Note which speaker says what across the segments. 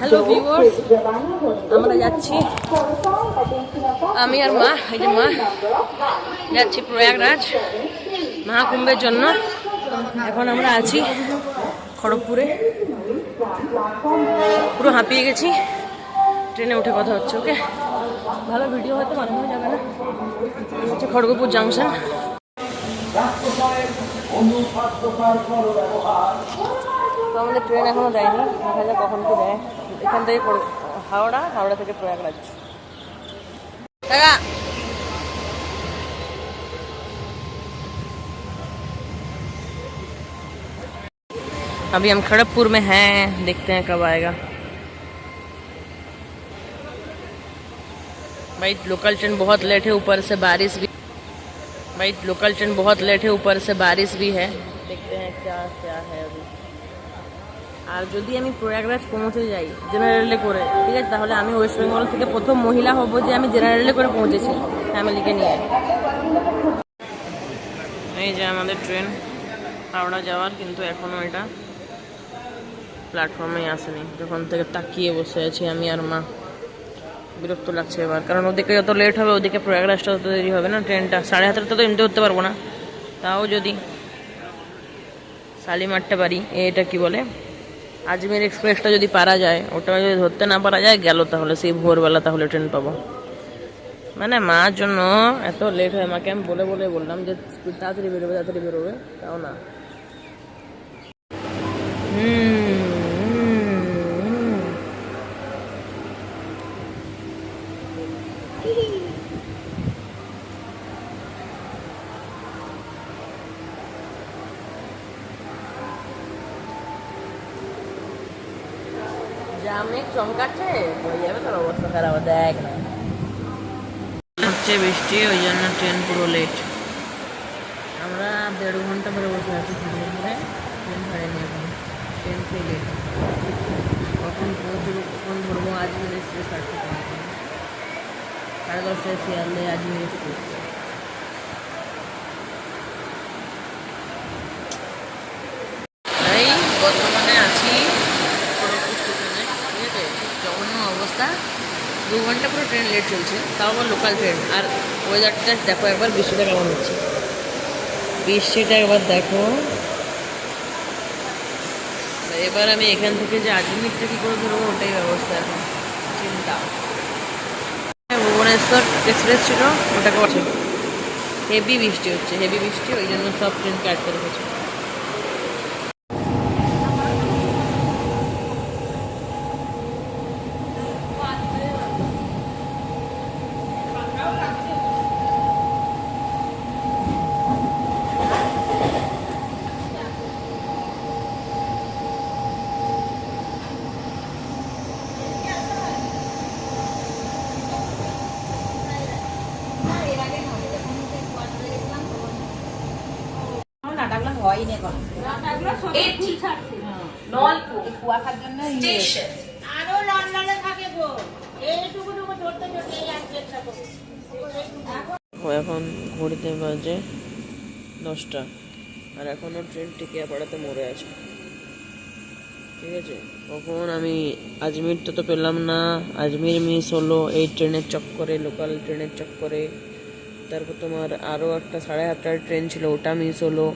Speaker 1: Hello viewers আমরা যাচ্ছি। আমি আর মা, এই যে মা, যাচ্ছি প্রয়াগরাজ মহাকুম্ভের জন্য। এখন আমরা আছি খড়গপুরে। পুরো হাঁপিয়ে গেছি। ট্রেনে উঠে কথা হচ্ছে, ওকে? ভালো ভিডিও হয়তো হয়ে যাবে না। হচ্ছে খড়গপুর জাংশন। তো আমাদের ট্রেন এখনো দেয়নি দেখা যাক কখন কি দেয় এখান থেকে করে- হাওড়া হাওড়া থেকে প্রয়াগরাজ টাকা अभी हम खड़गपुर में हैं देखते हैं कब आएगा भाई लोकल ट्रेन बहुत लेट है ऊपर से बारिश भी भाई लोकल ट्रेन बहुत लेट है ऊपर से बारिश भी है देखते हैं क्या क्या है अभी আর যদি আমি প্রয়াগরাজ পৌঁছে যাই জেনারেলে করে, ঠিক আছে? তাহলে আমি ওয়েস্ট বেঙ্গল থেকে প্রথম মহিলা হব যে আমি জেনারেলে করে পৌঁছেছি ফ্যামিলিকে নিয়ে। এই যে আমাদের ট্রেন হাওড়া যাওয়ার, কিন্তু এখনও এটা প্ল্যাটফর্মেই আসেনি। যখন থেকে তাকিয়ে বসে আছি আমি আর মা। বিরক্ত লাগছে এবার, কারণ ওদিকে যত লেট হবে, ওদিকে প্রয়াগরাজটা তত দেরি হবে না ট্রেনটা সাড়ে হাজারটা তো এমনি উঠতে পারব না। তাও যদি শালি মারতে পারি এটা কি বলে? আজমের এক্সপ্রেসটা যদি পারা যায় ওটা যদি ধরতে না পারা যায়, গেল তাহলে, সেই ভোরবেলা তাহলে ট্রেন পাবো। মানে মার জন্য এত লেট হয়, মাকে আমি বলে বলে বললাম যে তাড়াতাড়ি বেরোবে তাড়াতাড়ি বেরোবে। তাও না। হুম। জামে চমকাচ্ছে হয়ে যাবে তোর অবস্থা খারাপ দেখ হচ্ছে বৃষ্টি ওই জন্য ট্রেন পুরো লেট আমরা দেড় ঘণ্টা ধরে বসে আছি ধরে ট্রেন ধরেনি এখন। ট্রেন সেই লেট কখন পৌঁছবো কখন ধরবো আজমের এক্সপ্রেস। সাড়ে দশটায় শিয়ালদে আজমের এক্সপ্রেস বর্তমানে আছি খড়গপুর স্টেশনে ঠিক আছে অবস্থা দু ঘণ্টা পুরো ট্রেন লেট চলছে, তাও আবার লোকাল ট্রেন আর ওয়েদারটা দেখো একবার বৃষ্টিটা কেমন হচ্ছে। বৃষ্টিটা একবার দেখো। এবার আমি এখান থেকে যে আজমিরটা কী করে ধরবো, ওটাই ব্যবস্থা এখন, চিন্তা। ভুবনেশ্বর এক্সপ্রেস ছিল, ওটাকে হেভি বৃষ্টি হচ্ছে হেভি বৃষ্টি, ওই জন্য সব ট্রেনকে আটকে রেখেছে।
Speaker 2: আরও লন্ডনে থাকে গো। এইটুকু টুকু ধরতে ধরতে চেষ্টা করো
Speaker 1: ও এখন ঘড়িতে বাজে দশটা। আর এখনও ট্রেন টিকিয়াপাড়াতে মরে আছে। ঠিক আছে? কখন আমি আজমিরটা তো পেলাম না। আজমির মিস হলো এই ট্রেনের চক্করে লোকাল ট্রেনের চক্করে। তারপর তোমার আরও একটা সাড়ে আটটার ট্রেন ছিল ওটা মিস হলো।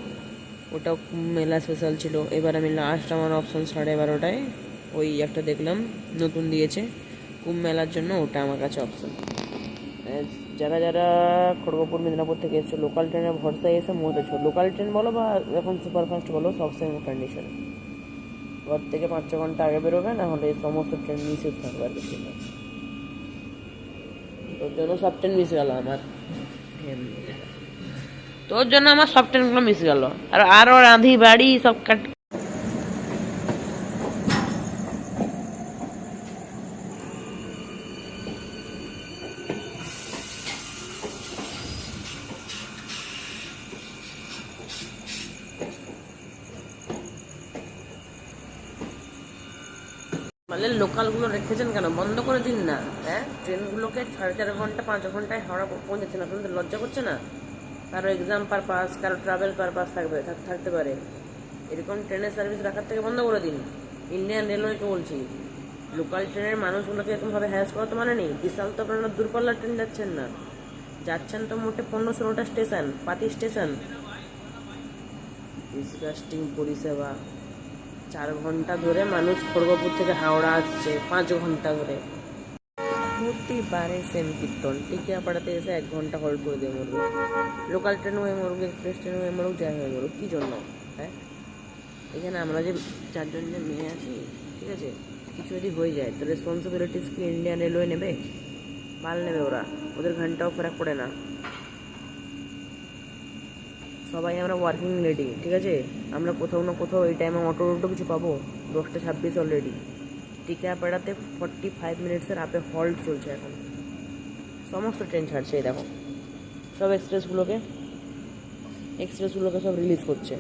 Speaker 1: ওটাও মেলা স্পেশাল ছিল। এবার আমি লাস্ট আমার অপশন সাড়ে বারোটায় ওই একটা দেখলাম নতুন দিয়েছে। কুম্ভ মেলার জন্য ওটা আমার কাছে অপশন যারা যারা খড়গপুর মেদিনীপুর থেকে এসছো লোকাল ট্রেনের ভরসায় এসে মরেছো লোকাল ট্রেন বলো বা এখন সুপারফাস্ট বলো সব সেম কন্ডিশন ঘর থেকে পাঁচ ছ ঘণ্টা আগে বেরোবে না হলে সমস্ত ট্রেন মিস থাকবে আর না। তোর জন্য সব ট্রেন মিস গেল আমার। তোর জন্য আমার সব ট্রেনগুলো মিস গেল। আর আরও রাঁধি বাড়ি সব কাট মানে লোকালগুলো রেখেছেন কেন? বন্ধ করে দিন না হ্যাঁ? ট্রেনগুলোকে সাড়ে চার ঘণ্টা, পাঁচ ঘন্টায় হাওড়া পৌঁছাচ্ছে না, আপনাদের লজ্জা করছে না? কারও এক্সাম পারপাস কারও ট্রাভেল পারপাস থাকবে, থাক- থাকতে পারে। এরকম ট্রেনের সার্ভিস রাখার থেকে বন্ধ করে দিন। ইন্ডিয়ান রেলওয়েকে বলছি। লোকাল ট্রেনের মানুষগুলোকে এরকমভাবে হ্যারাস করা তো মানে নেই। বিশাল তো আপনারা দূরপাল্লার ট্রেন যাচ্ছেন না। যাচ্ছেন তো মোটে পনেরো ষোলোটা স্টেশন পাতি স্টেশন ডিসগাস্টিং পরিষেবা। চার ঘণ্টা ধরে মানুষ খড়গপুর থেকে হাওড়া আসছে, পাঁচ ঘণ্টা ধরে। প্রতিবারে সেম কীর্তন টিকিয়াপাড়াতে এসে এক ঘণ্টা হোল্ড করে দিয়ে মরবে লোকাল ট্রেন হয়ে মরুক এক্সপ্রেস ট্রেন হয়ে মরুক যাই হয়ে মরুক কী জন্য হ্যাঁ এখানে আমরা যে চারজন যে মেয়ে আছি ঠিক আছে কিছু যদি হয়ে যায় তো রেসপন্সিবিলিটিস কি ইন্ডিয়ান রেলওয়ে নেবে মাল নেবে ওরা ওদের ঘন্টাও ফেরাক পড়ে না সবাই আমরা ওয়ার্কিং লেডি ঠিক আছে আমরা কোথাও না কোথাও এই টাইমে অটো টোটো কিছু পাবো দশটা ছাব্বিশ অলরেডি টিকাপাড়াতে ফর্টি ফাইভ মিনিটসের আপে হল্ট চলছে এখন। সমস্ত ট্রেন ছাড়ছে, এই দেখো। সব এক্সপ্রেসগুলোকে এক্সপ্রেসগুলোকে সব রিলিজ করছে।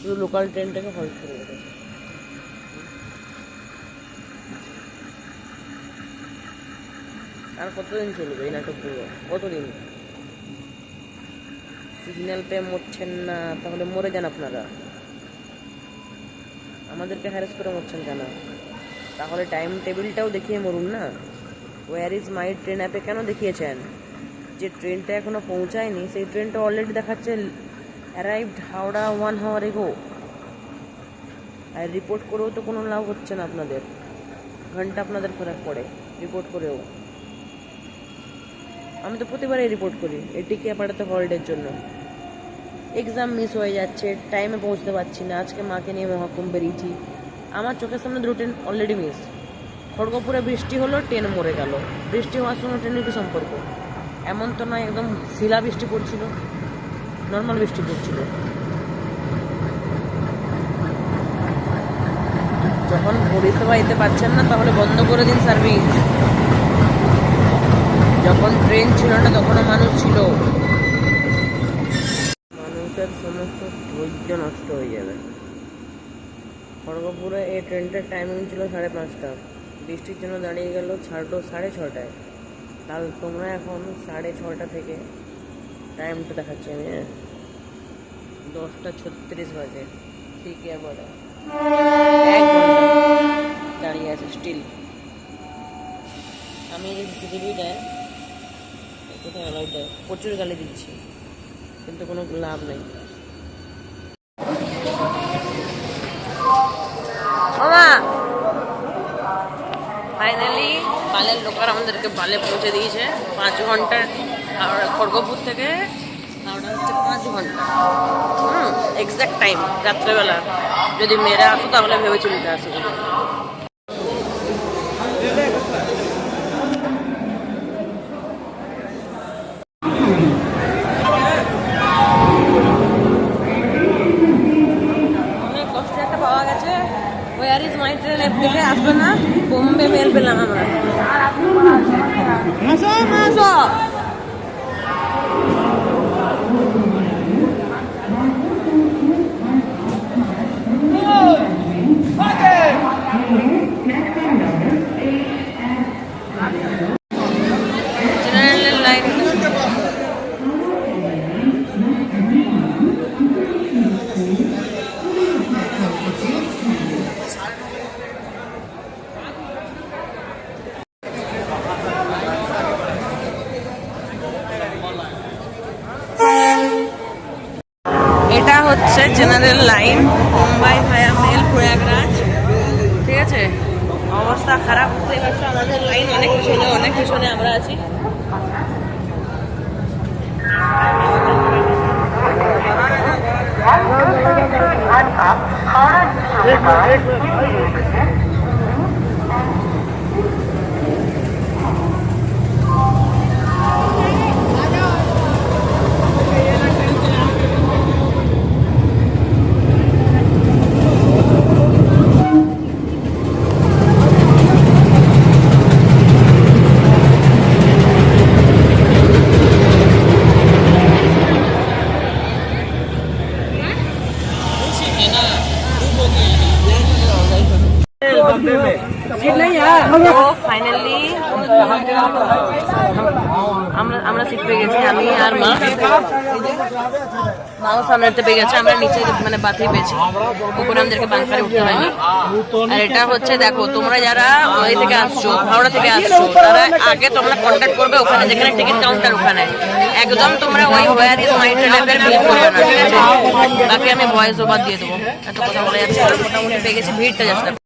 Speaker 1: শুধু লোকাল ট্রেনটাকে হল্ট করে রেখেছে আর কতদিন চলবে এই নাটকগুলো কতদিন? সিগন্যাল পেয়ে মরছেন না, তাহলে মরে যান আপনারা। আমাদেরকে হ্যারেস করে মরছেন কেন? তাহলে টাইম টেবিলটাও দেখিয়ে মরুন না? ওয়ার ইজ মাই ট্রেন অ্যাপে কেন দেখিয়েছেন? যে ট্রেনটা এখনও পৌঁছায়নি, সেই ট্রেনটা অলরেডি দেখাচ্ছে অ্যারাইভড হাওড়া ওয়ান হাওয়ার এগো আর রিপোর্ট করেও তো কোনো লাভ হচ্ছে না আপনাদের। ঘণ্টা আপনাদের ফেরাক পড়ে রিপোর্ট করেও। আমি তো প্রতিবারই রিপোর্ট করি, এই টিকিয়া পাঠাতে হলিডের জন্য। এক্সাম মিস হয়ে যাচ্ছে টাইমে পৌঁছতে পারছি না, আজকে মাকে নিয়ে মহাকুম বেরিয়েছি আমার চোখের সামনে দুটো ট্রেন অলরেডি মিস খড়গপুরে বৃষ্টি হলো, ট্রেন মরে গেল। বৃষ্টি হওয়ার সঙ্গে ট্রেনের কি সম্পর্ক? এমন তো নয়, একদম শিলা বৃষ্টি পড়ছিল। নর্মাল বৃষ্টি পড়ছিল। যখন পরিষেবা দিতে পারছেন না, তাহলে বন্ধ করে দিন সার্ভিস যখন ট্রেন ছিল না, তখনও মানুষ ছিল। মানুষের সমস্ত ধৈর্য নষ্ট হয়ে যাবে। খড়গপুরে এই ট্রেনটার টাইমিং ছিল সাড়ে পাঁচটা। বৃষ্টির জন্য দাঁড়িয়ে গেল ছাড়লো সাড়ে ছটায়। তাহলে তোমরা এখন সাড়ে ছটা থেকে টাইমটা দেখাচ্ছি আমি হ্যাঁ? দশটা ছত্রিশ বাজে। ঠিক ঘণ্টা দাঁড়িয়ে আছে স্টিল আমি এই যে সিসিটিভি কোথায় প্রচুর গালি দিচ্ছি। কিন্তু কোনো লাভ নেই। আমাদেরকে বালে পৌঁছে দিয়েছে। পাঁচ ঘণ্টার খড়গপুর থেকে হাওড়া হচ্ছে পাঁচ ঘণ্টা। হুম এক্সাক্ট টাইম রাত্রেবেলা। যদি মেয়েরা আসো তাহলে ভেবেছি নিতে আসো অনেক কষ্ট একটা পাওয়া গেছে where is my train app থেকে আসবে না বোম্বে মেল পেলাম আমরা আসো আসো জেনারেল খারাপ বুঝতে পারছ? আমাদের লাইন অনেক পিছনে অনেক পিছনে আমরা আছি। হাওড়া আমরা আমি আর আমরা নিচে মানে পেয়েছি। উপরে উঠতে হয়নি এটা হচ্ছে, দেখো, তোমরা যারা আসছো, হাওড়া থেকে আসছো আগে তোমরা করবে ওখানে, যেখানে টিকিট ওখানে। একদম তোমরা ওই বাকি আমি ভয়েস ওভার দিয়ে দেবো। এত কথা বলে যাচ্ছে পেয়ে গেছি, ভিড়টা যাচ্ছে